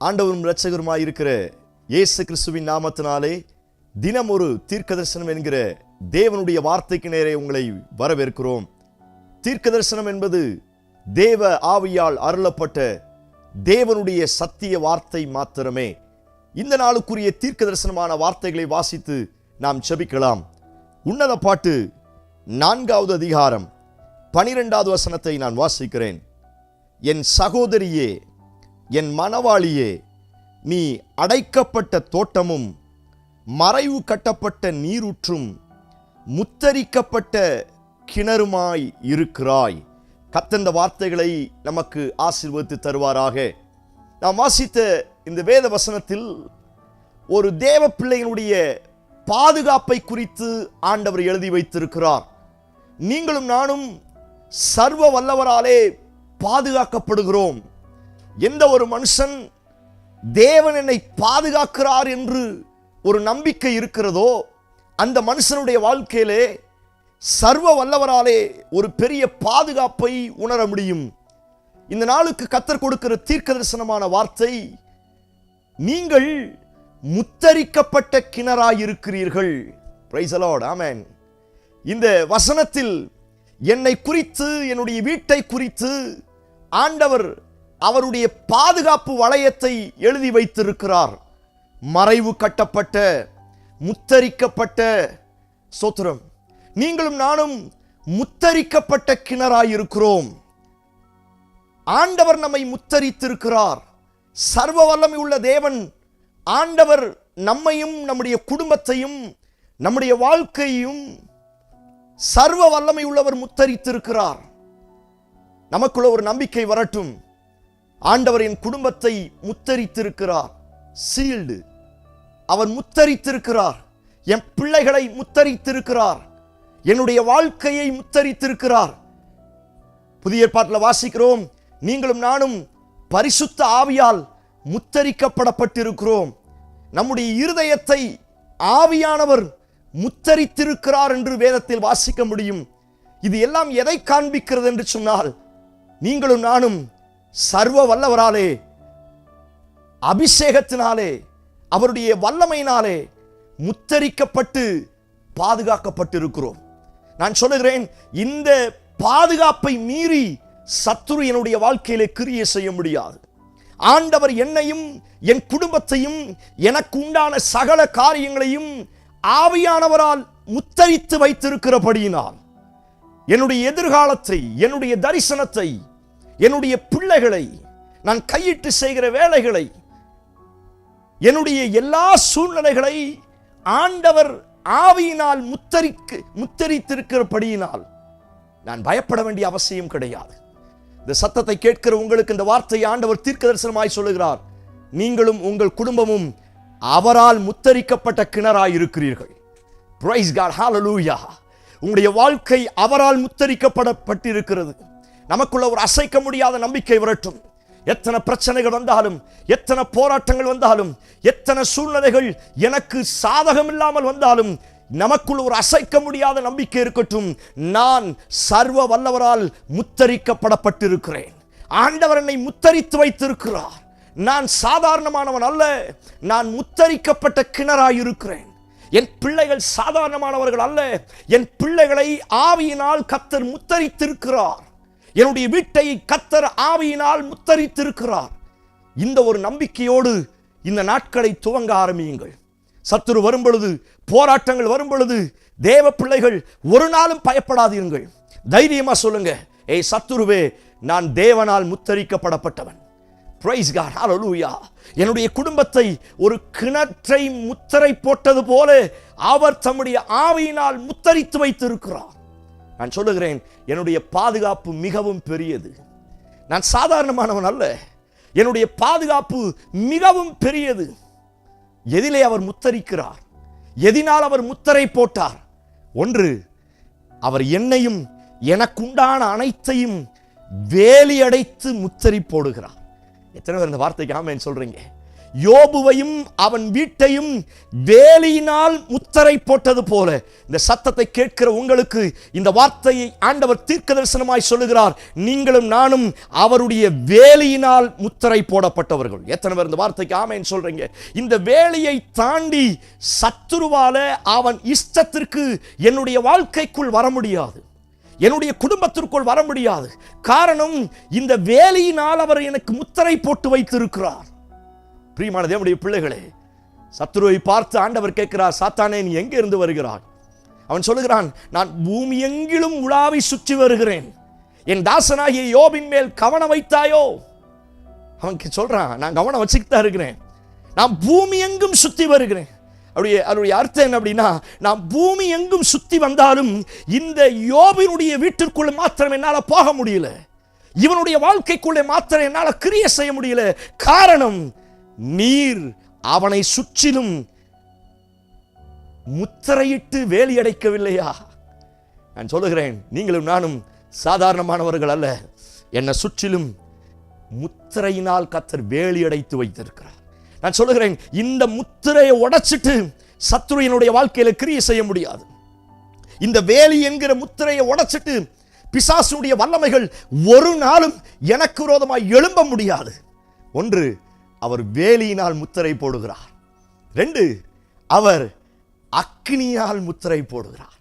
ஆண்டவரும் இரட்சகருமாய் இருக்கிற இயேசு கிறிஸ்துவின் நாமத்தினாலே தினம் ஒரு தீர்க்க தரிசனம் என்கிற தேவனுடைய வார்த்தைக்கு நேரே உங்களை வரவேற்கிறோம். தீர்க்க தரிசனம் என்பது தேவ ஆவியால் அருளப்பட்ட தேவனுடைய சத்திய வார்த்தை மாத்திரமே. இந்த நாளுக்குரிய தீர்க்க தரிசனமான வார்த்தைகளை வாசித்து நாம் செபிக்கலாம் உன்னத பாட்டு நான்காவது அதிகாரம் பனிரெண்டாவது வசனத்தை நான் வாசிக்கிறேன். என் சகோதரியே என் மணவாளியே நீ அடைக்கப்பட்ட தோட்டமும் மறைவு கட்டப்பட்ட நீரூற்றும் முத்தரிக்கப்பட்ட கிணறுமாய் இருக்கிறாய். கத்தந்த வார்த்தைகளை நமக்கு ஆசீர்வதித்து தருவாராக. நாம் வாசித்த இந்த வேத வசனத்தில் ஒரு தேவ பிள்ளையினுடைய பாதுகாப்பை குறித்து ஆண்டவர் எழுதி வைத்திருக்கிறார். நீங்களும் நானும் சர்வ வல்லவராலே பாதுகாக்கப்படுகிறோம். எந்த ஒரு மனுஷன் தேவன் என்னை பாதுகாக்கிறார் என்று ஒரு நம்பிக்கை இருக்கிறதோ அந்த மனுஷனுடைய வாழ்க்கையிலே சர்வ வல்லவராலே ஒரு பெரிய பாதுகாப்பை உணர முடியும். இந்த நாளுக்கு கத்தர் கொடுக்கிற தீர்க்க தரிசனமான வார்த்தை நீங்கள் முத்தரிக்கப்பட்ட கிணறாயிருக்கிறீர்கள். பிரைஸ் இந்த வசனத்தில் என்னை குறித்து என்னுடைய வீட்டை குறித்து ஆண்டவர் அவருடைய பாதுகாப்பு வளையத்தை எழுதி வைத்திருக்கிறார். மறைவு கட்டப்பட்ட முத்தரிக்கப்பட்ட சோத்திரம். நீங்களும் நானும் முத்தரிக்கப்பட்ட கிணறாயிருக்கிறோம். ஆண்டவர் நம்மை முத்தரித்திருக்கிறார். சர்வ வல்லமை உள்ள தேவன் ஆண்டவர் நம்மையும் நம்முடைய குடும்பத்தையும் நம்முடைய வாழ்க்கையும் சர்வ வல்லமை உள்ளவர் முத்தரித்திருக்கிறார். நமக்குள்ள ஒரு நம்பிக்கை வரட்டும். ஆண்டவர் என் குடும்பத்தை முத்தரித்திருக்கிறார். சீல்டு. அவர் முத்தரித்திருக்கிறார். என் பிள்ளைகளை முத்தரித்திருக்கிறார். என்னுடைய வாழ்க்கையை முத்தரித்திருக்கிறார். புதிய ஏற்பாட்டில் வாசிக்கிறோம். நீங்களும் நானும் பரிசுத்த ஆவியால் முத்தரிக்கப்படப்பட்டிருக்கிறோம். நம்முடைய இருதயத்தை ஆவியானவர் முத்தரித்திருக்கிறார் என்று வேதத்தில் வாசிக்க முடியும். இது எல்லாம் எதை காண்பிக்கிறது என்று சொன்னால் நீங்களும் நானும் சர்வ வல்லவராலே அபிஷேகத்தினாலே அவருடைய வல்லமையினாலே முத்தரிக்கப்பட்டு பாதுகாக்கப்பட்டிருக்கிறோம். நான் சொல்லுகிறேன் இந்த பாதுகாப்பை மீறி சத்துரு என்னுடைய வாழ்க்கையிலே கிரிய செய்ய முடியாது. ஆண்டவர் என்னையும் என் குடும்பத்தையும் எனக்கு உண்டான சகல காரியங்களையும் ஆவியானவரால் முத்தரித்து வைத்திருக்கிறபடியினால் என்னுடைய எதிர்காலத்தை என்னுடைய தரிசனத்தை என்னுடைய பிள்ளைகளை நான் கையிட்டு செய்கிற வேலைகளை என்னுடைய எல்லா சூழ்நிலைகளை ஆண்டவர் ஆவியினால் முத்தரிக்கு முத்தரித்திருக்கிறபடியினால் நான் பயப்பட வேண்டிய அவசியம் கிடையாது. இந்த சத்தத்தை கேட்கிற உங்களுக்கு இந்த வார்த்தையை ஆண்டவர் தீர்க்க தரிசனமாய் சொல்லுகிறார். நீங்களும் உங்கள் குடும்பமும் அவரால் முத்தரிக்கப்பட்ட கிணறாய் இருக்கிறீர்கள் பிரைஸ் காட் ஹalleluya உங்களுடைய வாழ்க்கை அவரால் முத்தரிக்கப்படப்பட்டிருக்கிறது. நமக்குள்ள ஒரு அசைக்க முடியாத நம்பிக்கை வரட்டும். எத்தனை பிரச்சனைகள் வந்தாலும் எத்தனை போராட்டங்கள் வந்தாலும் எத்தனை சூழ்நிலைகள் எனக்கு சாதகம் இல்லாமல் வந்தாலும் நமக்குள் ஒரு அசைக்க முடியாத நம்பிக்கை இருக்கட்டும். நான் சர்வ வல்லவரால் முத்தரிக்கப்படப்பட்டிருக்கிறேன். ஆண்டவர் என்னை முத்தரித்து வைத்திருக்கிறார். நான் சாதாரணமானவன் அல்ல. நான் முத்தரிக்கப்பட்ட கிணறாயிருக்கிறேன். என் பிள்ளைகள் சாதாரணமானவர்கள் அல்ல. என் பிள்ளைகளை ஆவியினால் கத்தர் முத்தரித்திருக்கிறார். என்னுடைய வீட்டை கத்தர் ஆவியினால் முத்தரித்திருக்கிறார். இந்த ஒரு நம்பிக்கையோடு இந்த நாட்களை துவங்க ஆரம்பியுங்கள். சத்துரு வரும்பொழுது போராட்டங்கள் வரும்பொழுது தேவ பிள்ளைகள் ஒரு நாளும் பயப்படாதீர்கள். தைரியமா சொல்லுங்க ஏய் சத்துருவே நான் தேவனால் முத்தரிக்கப்படப்பட்டவன். பிரைஸ் காட் ஹalleluya என்னுடைய குடும்பத்தை ஒரு கிணற்றை முத்தரை போட்டது போல அவர் தம்முடைய ஆவியினால் முத்தரித்து வைத்திருக்கிறார். நான் சொல்லுகிறேன் என்னுடைய பாதுகாப்பு மிகவும் பெரியது. நான் சாதாரணமானவன் அல்ல. என்னுடைய பாதுகாப்பு மிகவும் பெரியது. எதிலே அவர் முத்தரிக்கிறார். எதினால் அவர் முத்தரை போட்டார். ஒன்று அவர் என்னையும் எனக்குண்டான அனைத்தையும் வேலியடைத்து முத்தரி போடுகிறார். எத்தனை பேர் இந்த வார்த்தைக்கு ஆமேன்னு சொல்றீங்க? யோபுவையும் அவன் வீட்டையும் வேலியினால் முத்தரை போட்டது போல. இந்த சத்தத்தை கேட்கிற உங்களுக்கு இந்த வார்த்தையை ஆண்டவர் தீர்க்க தரிசனமாய் சொல்லுகிறார். நீங்களும் நானும் அவருடைய வேலியினால் முத்தரை போடப்பட்டவர்கள். எத்தனை பேர் இந்த வார்த்தைக்கு ஆமேன்னு சொல்றீங்க? இந்த வேலியை தாண்டி சத்துருவால அவன் இஷ்டத்திற்கு என்னுடைய வாழ்க்கைக்குள் வர முடியாது. என்னுடைய குடும்பத்திற்குள் வர முடியாது. காரணம் இந்த வேலையினால் அவர் எனக்கு முத்தரை போட்டு வைத்திருக்கிறார். பிரியமான தேவனுடைய பிள்ளைகளே சத்துருவை பார்த்து ஆண்டவர் கேட்கிறார் சாத்தானே நீ எங்கே இருந்து வருகிறாய்? அவன் சொல்லுகிறான் நான் பூமி எங்கிலும் உலாவி சுற்றி வருகிறேன். என் தாசனாகிய யோபின் மேல் கவனம் வைத்தாயோ? அவன் சொல்றான் நான் கவனம் வச்சுக்கிட்டு தான் இருக்கிறேன். நான் பூமி எங்கும் சுத்தி வருகிறேன். அப்படியே அதனுடைய அர்த்தம் என்ன அப்படின்னா நான் பூமி எங்கும் சுத்தி வந்தாலும் இந்த யோபினுடைய வீட்டிற்குள்ள மாத்திரம் என்னால் போக முடியல. இவனுடைய வாழ்க்கைக்குள்ளே மாத்திரம் என்னால் கிரிய செய்ய முடியல. காரணம் நீர் அவனை சுற்றிலும் முத்திரையிட்டு வேலி அடைக்கவில்லையா நான் சொல்லுகிறேன் நீங்களும் நானும் சாதாரணமானவர்கள் அல்ல. என்னை சுற்றிலும் முத்திரையினால் கத்தர் வேலி அடைத்து வைத்திருக்கிறார். நான் சொல்லுகிறேன் இந்த முத்திரையை உடைச்சிட்டு சத்ருவினுடைய வாழ்க்கையில் வாழ்க்கையில கிரியை செய்ய முடியாது. இந்த வேலி என்கிற முத்திரையை உடைச்சிட்டு பிசாசுடைய வல்லமைகள் ஒரு நாளும் எனக்கு விரோதமாய் எழும்ப முடியாது. ஒன்று அவர் வேலியினால் முத்திரை போடுகிறார். ரெண்டு அவர் அக்னியால் முத்திரை போடுகிறார்.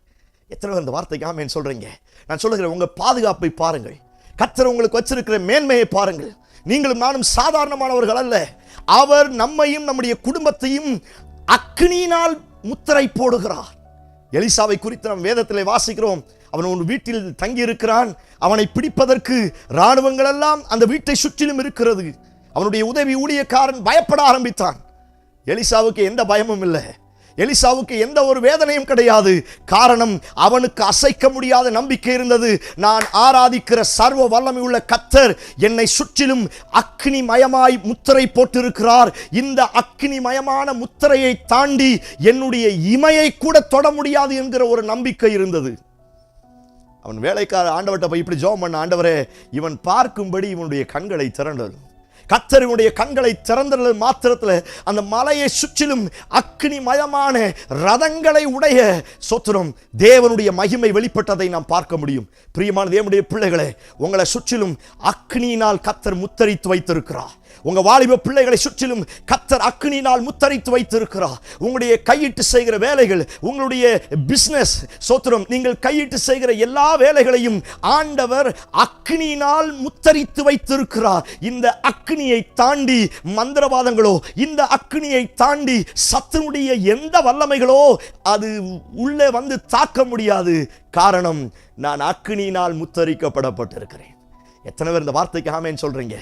எத்தனை பேர் இந்த வார்த்தைக்கு ஆமேன்னு சொல்றீங்க? நான் சொல்லுகிறேன் உங்க பாதுகாப்பை பாருங்கள். கத்தர் உங்களுக்கு வச்சிருக்கிற மேன்மையை பாருங்கள். நீங்களும் நானும் சாதாரணமானவர்கள் அல்ல. அவர் நம்மையும் நம்முடைய குடும்பத்தையும் அக்னியினால் முத்திரை போடுகிறார். எலிசாவை குறித்து நம் வேதத்திலே வாசிக்கிறோம். அவன் உன் வீட்டில் தங்கி இருக்கிறான் அவனை பிடிப்பதற்கு இராணுவங்கள் எல்லாம் அந்த வீட்டை சுற்றிலும் இருக்கிறது. அவனுடைய உதவி ஊழியக்காரன் பயப்பட ஆரம்பித்தான். எலிசாவுக்கு எந்த பயமும் இல்லை. எலிசாவுக்கு எந்த ஒரு வேதனையும் கிடையாது. காரணம் அவனுக்கு அசைக்க முடியாத நம்பிக்கை இருந்தது. நான் ஆராதிக்கிற சர்வ வல்லமை உள்ள கத்தர் என்னை சுற்றிலும் அக்னி மயமாய் முத்திரை போட்டிருக்கிறார். இந்த அக்னி மயமான முத்திரையை தாண்டி என்னுடைய இமையை கூட தொட முடியாது என்கிற ஒரு நம்பிக்கை இருந்தது. அவன் வேலைக்கார ஆண்டவர்கிட்ட போய் இப்படி ஜோம் பண்ண ஆண்டவரே இவன் பார்க்கும்படி இவனுடைய கண்களை திரண்டது கத்தரினுடைய கண்களை திறந்தது மாத்திரத்தில் அந்த மலையை சுற்றிலும் அக்னி மயமான ரதங்களை உடைய சொத்துரம் தேவனுடைய மகிமை வெளிப்பட்டதை நாம் பார்க்க முடியும். பிரியமான தேவனுடைய பிள்ளைகளே உங்களை சுற்றிலும் அக்னியினால் கத்தர் முத்தரித்து வைத்திருக்கிறார். உங்க வாலிப பிள்ளைகளை சுற்றிலும் கத்தர் அக்னினால் முத்தரித்து வைத்திருக்கிறார். உங்களுடைய கையிட்டு செய்கிற வேலைகள் உங்களுடைய பிசினஸ் சோத்திரம் நீங்கள் கையிட்டு செய்கிற எல்லா வேலைகளையும் ஆண்டவர் அக்னியினால் முத்தரித்து வைத்திருக்கிறார். இந்த அக்னியை தாண்டி மந்திரவாதங்களோ இந்த அக்னியை தாண்டி சத்தனுடைய எந்த வல்லமைகளோ அது உள்ளே வந்து தாக்க முடியாது. காரணம் நான் அக்னியினால் முத்தரிக்கப்படப்பட்டிருக்கிறேன். எத்தனை பேர் இந்த வார்த்தைக்கு ஆமேன்னு சொல்றீங்க?